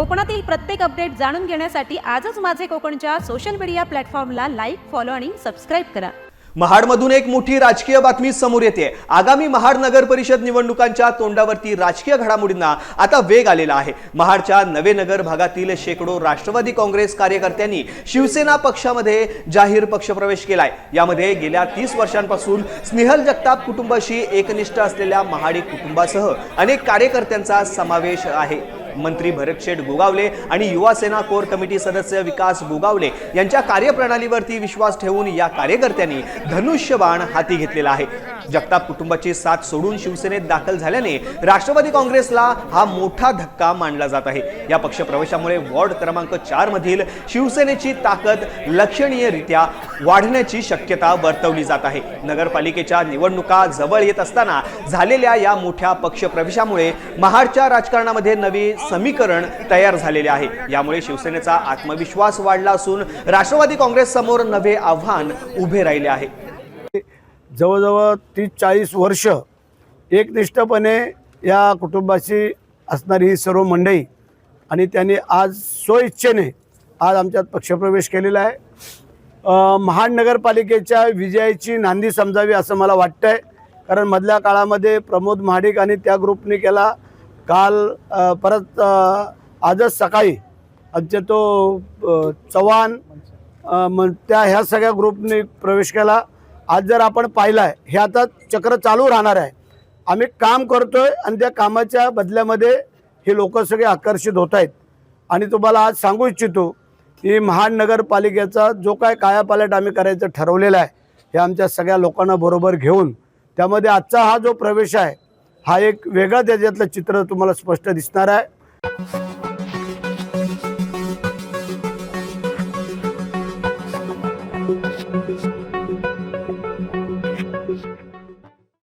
कोकणातील प्रत्येक अपडेट जाणून घेण्यासाठी आजच माझे कोकणच्या सोशल मीडिया प्लॅटफॉर्मला लाईक फॉलो आणि सबस्क्राईब करा. महाडमधून एक मोठी राजकीय बातमी समोर येते. आगामी महाड नगर परिषद निवडणुकांच्या तोंडावरती राजकीय घडामोडींना आता वेग आलेला आहे. महाडच्या नवे नगर भागातील शेकडो राष्ट्रवादी काँग्रेस कार्यकर्त्यांनी शिवसेना पक्षामध्ये जाहीर पक्षप्रवेश केलाय. यामध्ये गेल्या तीस वर्षांपासून स्नेहल जगताप कुटुंबाशी एकनिष्ठ असलेल्या महाडी कुटुंबासह अनेक कार्यकर्त्यांचा समावेश आहे. मंत्री भरतशेठ गोगावले आणि युवा सेना कोर कमिटी सदस्य विकास गोगावले यांच्या कार्यप्रणालीवरती विश्वास ठेवून या कार्यकर्त्यांनी धनुष्यबाण हाती घेतलेला आहे. जगताप कुटुंबाची साथ सोडून शिवसेनेत दाखल झाल्याने राष्ट्रवादी काँग्रेसला हा मोठा धक्का मानला जात आहे. या पक्षप्रवेशामुळे वॉर्ड क्रमांक चार मधील शिवसेनेची ताकद लक्षणीयरित्या वाढण्याची शक्यता वर्तवली जात आहे. नगरपालिकेच्या निवडणुका जवळ येत असताना झालेल्या या मोठ्या पक्षप्रवेशामुळे महाडच्या राजकारणामध्ये नवी समीकरण तयार झालेले आहे. यामुळे शिवसेनेचा आत्मविश्वास वाढला असून राष्ट्रवादी काँग्रेस समोर नवे आव्हान उभे राहिले आहे. जवळजवळ तीस चाळीस वर्ष एकनिष्ठपणे या कुटुंबाशी असणारी ही सर्व मंडळी आणि त्यांनी आज स्वइच्छेने आज आमच्यात पक्षप्रवेश केलेला आहे. महानगरपालिकेच्या विजयाची नांदी समजावी असं मला वाटतं आहे कारण मधल्या काळामध्ये प्रमोद महाडिक आणि त्या ग्रुपने केला. काल परत आजच सकाळी आमच्या तो चव्हाण मग त्या ह्या सगळ्या ग्रुपने प्रवेश केला. आज जर आपण पाहिलं आहे हे आता चक्र चालू राहणार आहे. आम्ही काम करतोय आणि त्या कामाच्या बदल्यामध्ये हे लोक सगळे आकर्षित होत आहेत. आणि तुम्हाला आज सांगू इच्छितो की महानगरपालिकेचा जो काय कायापालट आम्ही करायचं ठरवलेला आहे हे आमच्या सगळ्या लोकांना बरोबर घेऊन त्यामध्ये आजचा हा जो प्रवेश आहे हा एक वेगळा त्याच्यातलं चित्र तुम्हाला स्पष्ट दिसणार आहे.